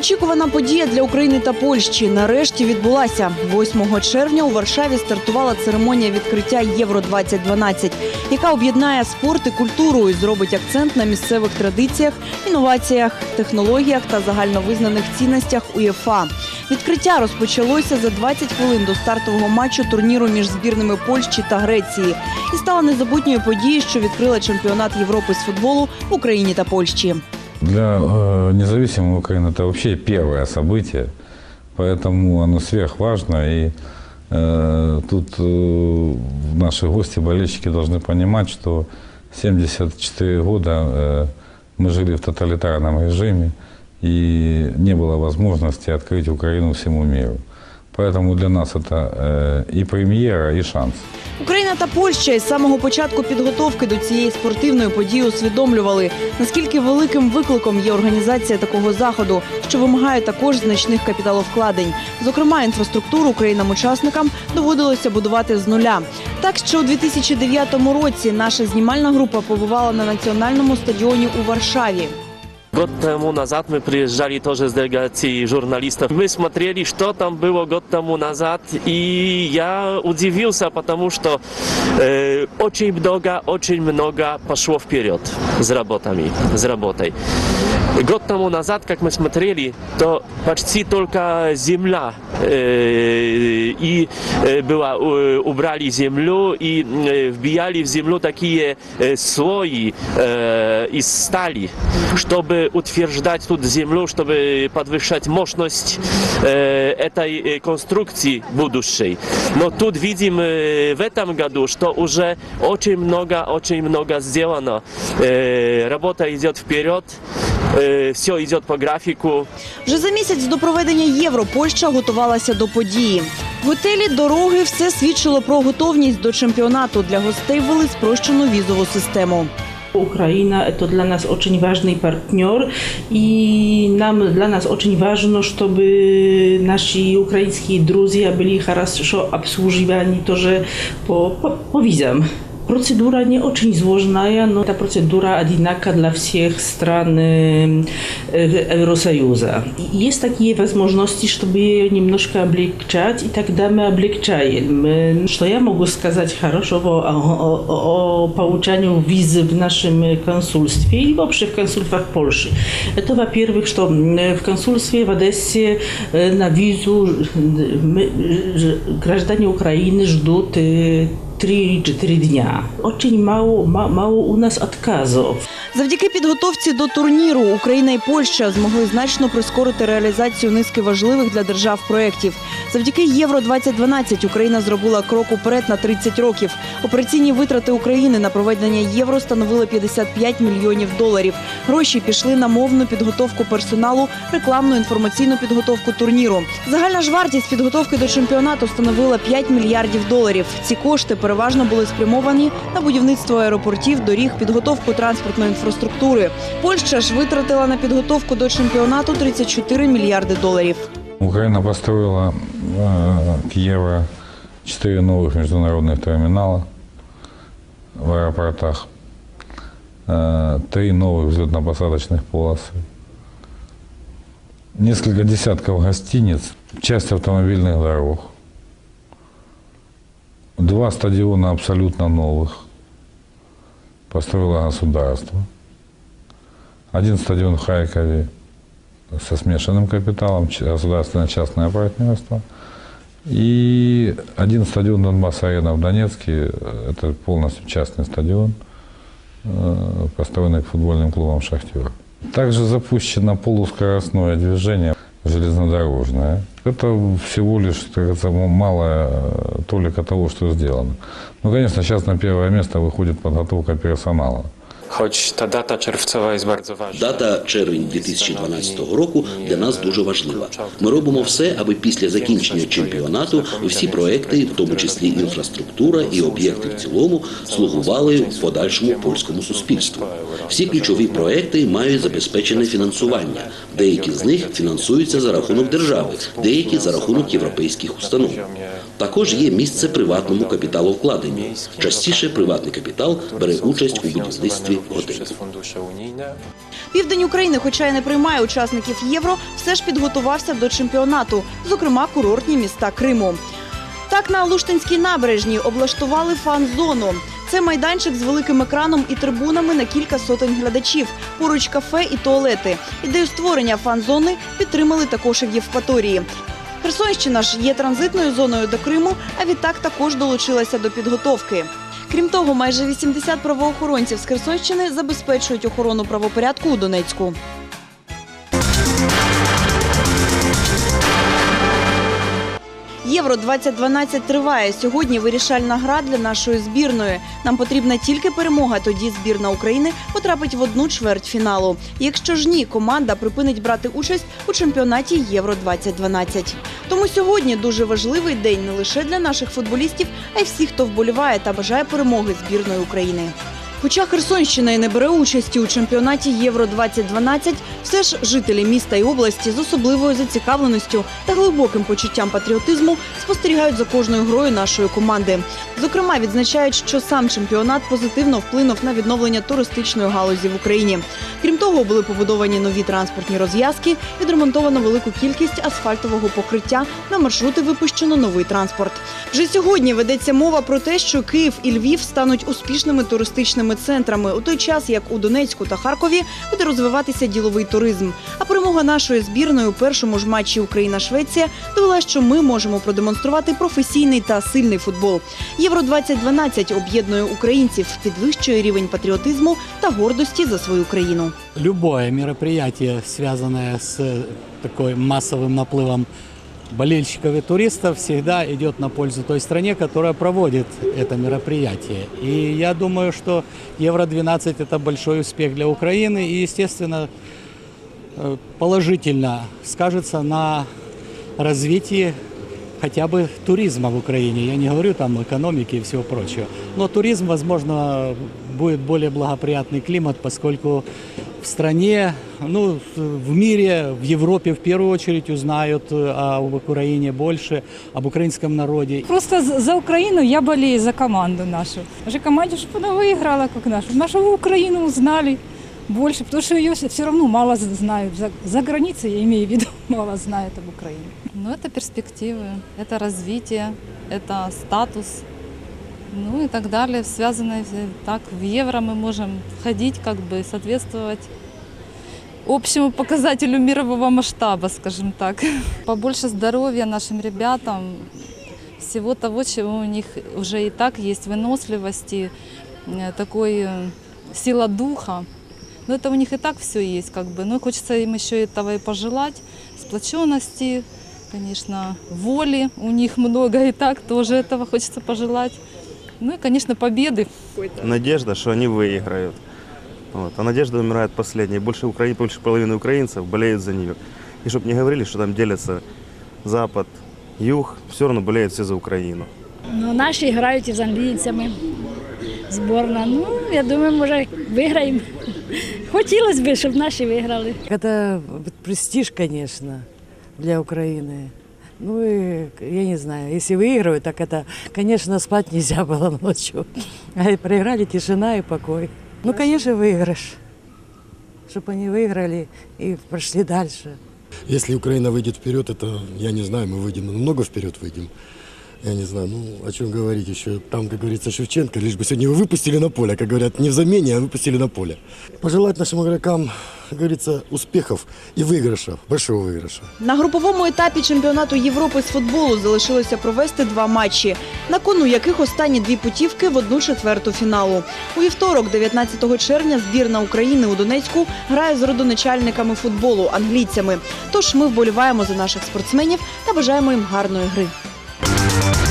Довгоочікувана подія для України та Польщі нарешті відбулася. 8 червня у Варшаві стартувала церемонія відкриття Євро 2012 яка об'єднає спорт і культуру і зробить акцент на місцевих традиціях, інноваціях, технологіях та загальновизнаних цінностях УЄФА. Відкриття розпочалося за 20 хвилин до стартового матчу турніру між збірними Польщі та Греції і стала незабутньою подією, що відкрила чемпіонат Європи з футболу в Україні та Польщі. Для э, независимой Украины это вообще первое событие, поэтому оно сверхважно. И э, тут э, наши гости, болельщики должны понимать, что 74 года э, мы жили в тоталитарном режиме, и не было возможности открыть Украину всему миру. Поэтому для нас это э, и премьера, и шанс. Україна та Польща із самого початку підготовки до цієї спортивної події усвідомлювали, наскільки великим викликом є організація такого заходу, що вимагає також значних капіталовкладень. Зокрема, інфраструктуру країнам-учасникам доводилося будувати з нуля. Так що у 2009 році наша знімальна група побувала на національному стадіоні у Варшаві. Год тому назад мы приезжали тоже с делегацией журналистов. Мы смотрели, что там было год тому назад, и я удивился, потому что э, очень много, очень много пошло вперед с работами, с работой. Год тому назад, как мы смотрели, то почти только земля э, и э, была, э, убрали землю и вбияли в землю такие слои из стали, чтобы утверждать тут землю, чтобы подвышать мощность этой конструкции будущей. Но тут видим в этом году, что уже очень много, очень много сделано. Работа идет вперед, все идет по графику. Вже за місяць до проведення євро Польща готувалася до події. Готелі, дороги все свідчило про готовність до чемпіонату. Для гостей ввели спрощену візову систему. Украина это для нас очень важный партнер, и нам для нас очень важно, чтобы наши украинские друзья были хорошо обслуживаны тоже по, по, по визам. Процедура не очень сложная, но эта процедура одинаковая для всех стран э, э, Евросоюза. Есть такие возможности, чтобы немножко облегчать, и тогда мы облегчаем. Э, Что я могу сказать хорошего о, о- о- о получению визы в нашем консульстве и вообще в консульствах Польши? Это, во-первых, что м, в консульстве в Одессе э, на визу э, мы, э, граждане Украины ждут э, 3-4 дня. Очень мало, ма- мало у нас отказов. Завдяки підготовці до турніру Україна і Польща змогли значно прискорити реалізацію низки важливих для держав проєктів. Завдяки Євро 2012 Україна зробила крок уперед на 30 років. Операційні витрати України на проведення євро становили 55 мільйонів доларів. Гроші пішли на мовну підготовку персоналу, рекламну інформаційну підготовку турніру. Загальна ж вартість підготовки до чемпіонату становила 5 мільярдів доларів. Ці кошти переважно були спрямовані на будівництво аеропортів, доріг, підготовку транспортної інфраструктури. Польща ж витратила на підготовку до чемпіонату 34 мільярди доларів. Украина построила э, к Евро четыре новых международных терминала в аэропортах, э, три новых взлетно-посадочных полосы, несколько десятков гостиниц, часть автомобильных дорог, Два стадиона абсолютно новых построило государство, один стадион в Харькове со смешанным капиталом, государственно-частное партнерство. И один стадион Донбасс-Арена в Донецке, э, это полностью частный стадион, э, построенный футбольным клубом «Шахтер». Также запущено полускоростное движение железнодорожное. Это всего лишь, так говорится, м- малая э, толика того, что сделано. Ну, конечно, сейчас на первое место выходит подготовка персонала. Choć ta data czerwcowa jest bardzo ważna. Дата червень 2012 року для нас дуже важлива. Ми робимо все, аби після закінчення чемпіонату всі проекти, в тому числі інфраструктура і об'єкти в цілому, слугували подальшому польському суспільству. Всі ключові проекти мають забезпечене фінансування. Деякі з них фінансуються за рахунок держави, деякі за рахунок європейських установ. Також є місце приватному капіталовкладенню. Частіше приватний капітал бере участь у будівництві годину. fundusze unijne. Південь України, хоча й не приймає учасників євро, все ж підготувався до чемпіонату, зокрема курортні міста Криму. Так на Луштинській набережній облаштували фан-зону. Це майданчик з великим екраном і трибунами на кілька сотень глядачів. Поруч кафе і туалети. Ідею створення фан-зони підтримали також і в Євпаторії. Херсонщина ж є транзитною зоною до Криму, а відтак також долучилася до підготовки. Крім того, майже 80 правоохоронців з Херсонщини забезпечують охорону правопорядку у Донецьку. Євро 2012 триває. Сьогодні вирішальна гра для нашої збірної. Нам потрібна тільки перемога. Тоді збірна України потрапить в одну чверть фіналу. Якщо ж ні, команда припинить брати участь у чемпіонаті Євро 2012. Тому сьогодні дуже важливий день не лише для наших футболістів, а й всіх, хто вболіває та бажає перемоги збірної України. Хоча Херсонщина і не бере участі у чемпіонаті Євро 2012 все ж жителі міста і області з особливою зацікавленістю та глибоким почуттям патріотизму спостерігають за кожною грою нашої команди. Зокрема, відзначають, що сам чемпіонат позитивно вплинув на відновлення туристичної галузі в Україні. Крім того, були побудовані нові транспортні розв'язки, відремонтовано велику кількість асфальтового покриття. На маршрути випущено новий транспорт. Вже сьогодні ведеться мова про те, що Київ і Львів стануть успішними туристичними центрами у той час, як у Донецьку та Харкові буде розвиватися діловий туризм. А перемога нашої збірної у першому ж матчі Україна-Швеція довела, що ми можемо продемонструвати професійний та сильний футбол. Євро 2012 об'єднує українців, підвищує рівень патріотизму та гордості за свою країну. Любое мероприятие, связанное с э, такой массовым наплывом болельщиков и туристов, всегда идет на пользу той стране, которая проводит это мероприятие. И я думаю, что Евро-12 это большой успех для Украины и, естественно, э, положительно скажется на развитии хотя бы туризма в Украине. Я не говорю там экономики и всего прочего. Но туризм, возможно, будет более благоприятный климат, поскольку в стране, ну, в мире, в Европе в первую очередь узнают э, об Украине больше, об украинском народе. Просто з- за Украину я болею за команду нашу. Уже команде, чтобы она выиграла, как нашу. Нашу Украину узнали больше, потому что ее все равно мало з- знают. За, за границей, я имею в виду, мало знают об Украине. Ну, это перспективы, это развитие, это статус, ну и так далее. Связанное все- так, в евро мы можем входить, как бы соответствовать общему показателю мирового масштаба, скажем так. Побольше здоровья нашим ребятам, всего того, чего у них уже и так есть, выносливости, э, такой э, сила духа. Но это у них и так все есть, как бы. Но хочется им еще этого и пожелать, сплоченности, конечно, воли у них много и так, тоже этого хочется пожелать. Ну и, конечно, победы. надежда, что они выиграют. Вот. А надежда умирает последней. Больше, Укра... больше половины украинцев болеют за нее. И чтобы не говорили, что там делятся Запад, Юг, все равно болеют все за Украину. Ну, наші грають із англійцями. Зборна. Ну, я думаю, може, виграємо. Хотілося б, щоб наші виграли. Это престиж, конечно, для Украины. Ну и, я не знаю, если выигрывают, так это, конечно, спать нельзя было ночью. А и проиграли тишина и покой. Ну, конечно, выигрыш. Чтобы они выиграли и прошли дальше. Если Украина выйдет вперед, это, я не знаю, мы выйдем, много вперед выйдем. Я не знаю, ну, о чем говорить еще. Там, как говорится, Шевченко, лишь бы сегодня его выпустили на поле, как говорят, не в замене, а выпустили на поле. Пожелать нашим игрокам, как говорится, успехов и выигрыша, большого выигрыша. На груповому етапі чемпіонату Європи з футболу залишилося провести два матчі, на кону яких останні дві путівки в одну четверту фіналу. У вівторок, 19 червня, збірна України у Донецьку грає з родоначальниками футболу англійцями. Тож ми вболіваємо за наших спортсменів та бажаємо їм гарної гри. Thank you.